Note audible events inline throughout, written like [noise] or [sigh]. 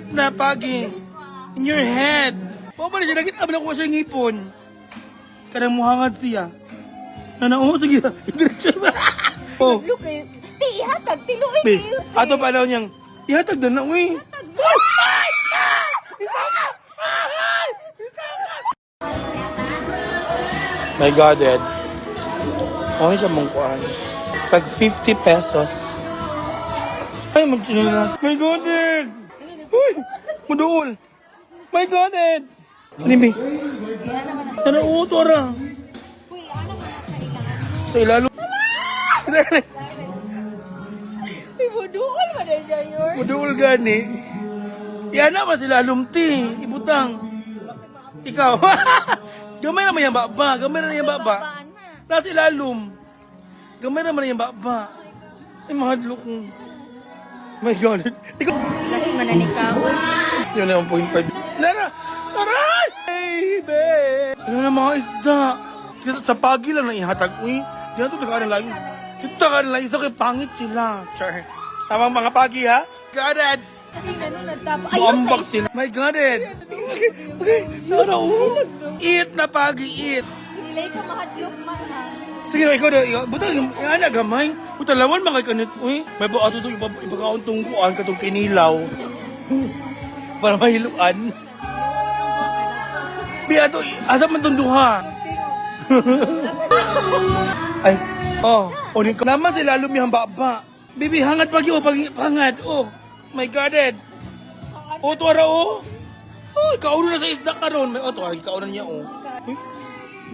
Eat na pagi. In your head. Na siya nakita ba na ko siya ngipon? Kanang muhangad siya. Ano, oh, sige. [laughs] Diretso ba? [laughs] oh, Look, eh. Di ihatag, tiluoy be. kayo. Ato pa daw niyang, ihatag na na, uy. My God, Ed. Okay siya mong kuhan. Tag 50 pesos. Ay, mag My God, Ed. Uy, muduol. My God, Ed. Ba? Ano, ano man sa ilalo. Uy, buduol ba na siya yun? Muduol gani. Yan naman sila lumti. Ibutang. Ikaw. [laughs] Gamay naman yung baba. Gamay naman yung baba. Nasa ilalom. Gamay naman yung baba. Ay, mahadlo ko. My God. Ikaw. Lahi man na ni Kaon. Yun na yung point five. Nara! Aray! Baby! Ano na mga isda? Dito Sa pagi lang na ihatag. Uy, dito tagaan ng langis. Dito tagaan ng langis. Kaya pangit sila. Char. Tamang mga pagi, ha? Got it! Hindi na sa sila. My God, Ed. Okay, okay. No, no. Eat na pagi, eat. Nilay ka mahadlok man ha. Sige ikaw na. Ikaw, buta, yung yan na, gamay. Buta, lawan mga kanit. Uy, may ba ato ito, ipakaon tong kuan, katong kinilaw. [laughs] Para mahiluan. Biya to, asa man tong duha? [laughs] Ay, oh, unin ko naman sila lumiyang baba. Bibi, hangat pagi, oh, pagi, hangat, oh. My God, Ed. Oh, tuwara, oh. Oh, kauno na sa isda karon. May oh, tuwara, kauno niya, oh.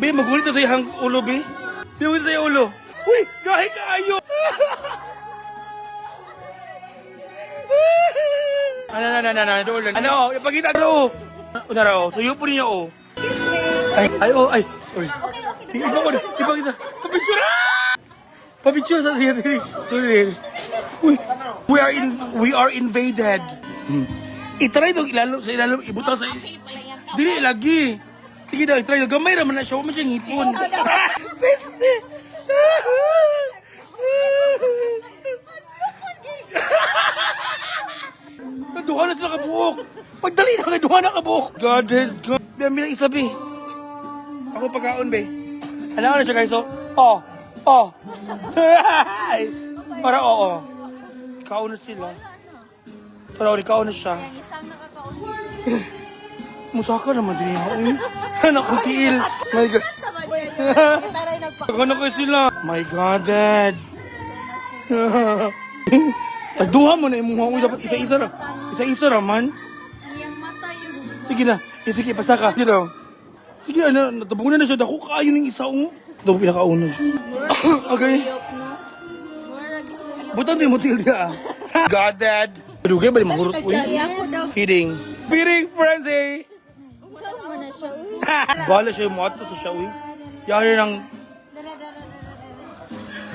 Be, magulit na sa iyang ulo, be. Magulit sa iyang ulo. Uy, gahi ka ayo. Ano, ano, ano, ano, lang. Ano, oh, ipakita ko. Ano, ano, oh, suyo po niya, oh. Ay, ay, oh, ay, sorry. Ikaw ko ipakita. Papicture! Papicture sa sige. Sorry. Uy, we are in, we are invaded. Hmm. Itry daw ilalom sa ilalom, ibutang sa... Dili, lagi. Sige daw, itry daw. Gamay raman na siya, huwag man siya ngipon. [laughs] Peste! [laughs] Duha na sila kabuok. Pagdali na kay duha na kabuok. God, God. Biyan bilang isa, be. Ako pagkaon, be. Ano na siya, guys, oh? Oh, oh. Para, oo. Oh, Ikaw na sila. Para, oh, ikaw na siya. Ang isang nakakaon. [laughs] Musaka naman din ako, eh. [laughs] Anak ko, tiil. My God. [laughs] Ano kayo sila? My God, Dad. [laughs] Tagduha mo na imuha ko dapat isa-isa ra. Isa-isa ra man. Iyang mata yung Sige na. Eh, sige, basta ka. Sige daw. Sige, ano, natabunan na siya. Dako kaayo ng isa, oh. Ito, pinakauna siya. [coughs] okay. Butang din mo til dia. ah. God, Dad. Dugay ba ni mahurot ko daw. Feeding. Feeding frenzy. Bahala siya yung mga sa siya, uy. Yari ng...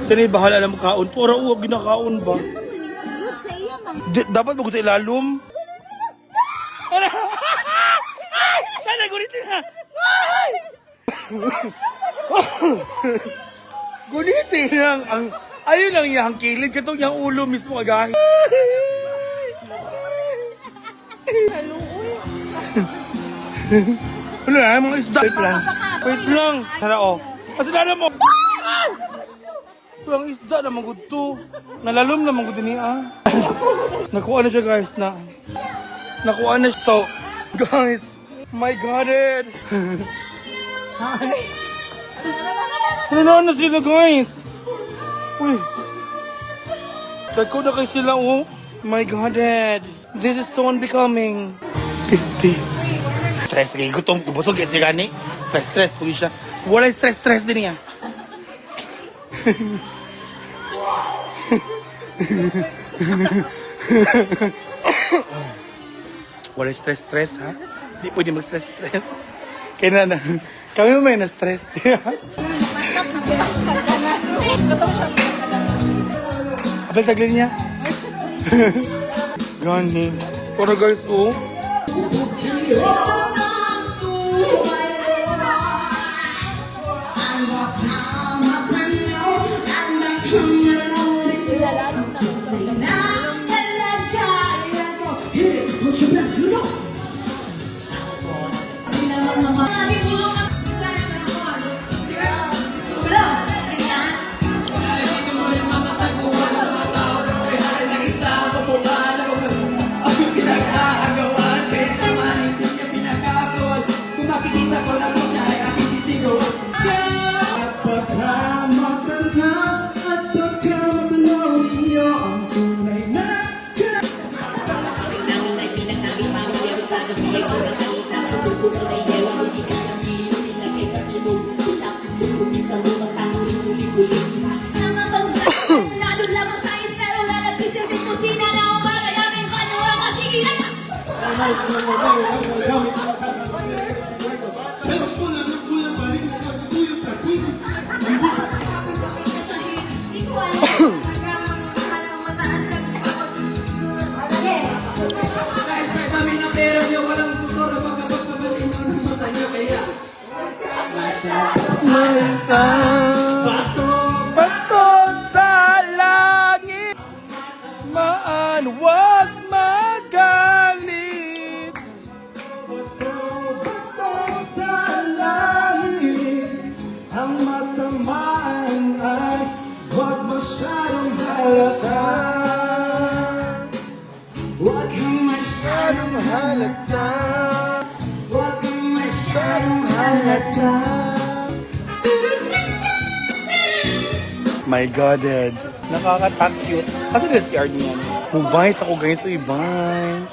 Sanay bahala alam kaon. Pura uwag ginakaon ba? D- dapat ko sa ilalom. Ano? Ay! Ay! Nagulit na! Ay! Gulitin lang ang... Ayun lang yung kilid. Katong yung ulo mismo agahin. Hello. Ano na, mga isda. Wait lang. Wait lang. Tara, oh. Kasi lalo mo. Ang isda na magud to. Nalalom na magud niya. [coughs] Nakuha na siya guys na. Nakuha na siya. So, guys. My God, it. Ano na na sila guys? Uy. Dagko na kayo sila oh. My God, Dad. This is so unbecoming. Este. Stress kay gutom, busog kay siya gani. Stress, stress po siya. Wala stress, stress din niya. Wala stress, stress ha. Di pwede mag-stress, stress. Kaya na, kami may na na. Siya. Abel taglin niya. Gani. Pero guys, oh. and the power of the and the Lalo lamang Malta. Bato sa langit. Maan, wag magalit. Bato sa langit, ang matamaan ay huwag masyadong halata. Huwag kang masyadong halata. Huwag kang masyadong halata. My God, Ed. Nakaka-cute. Kasi si Arnie yan. Hubay sa ko guys, ibay.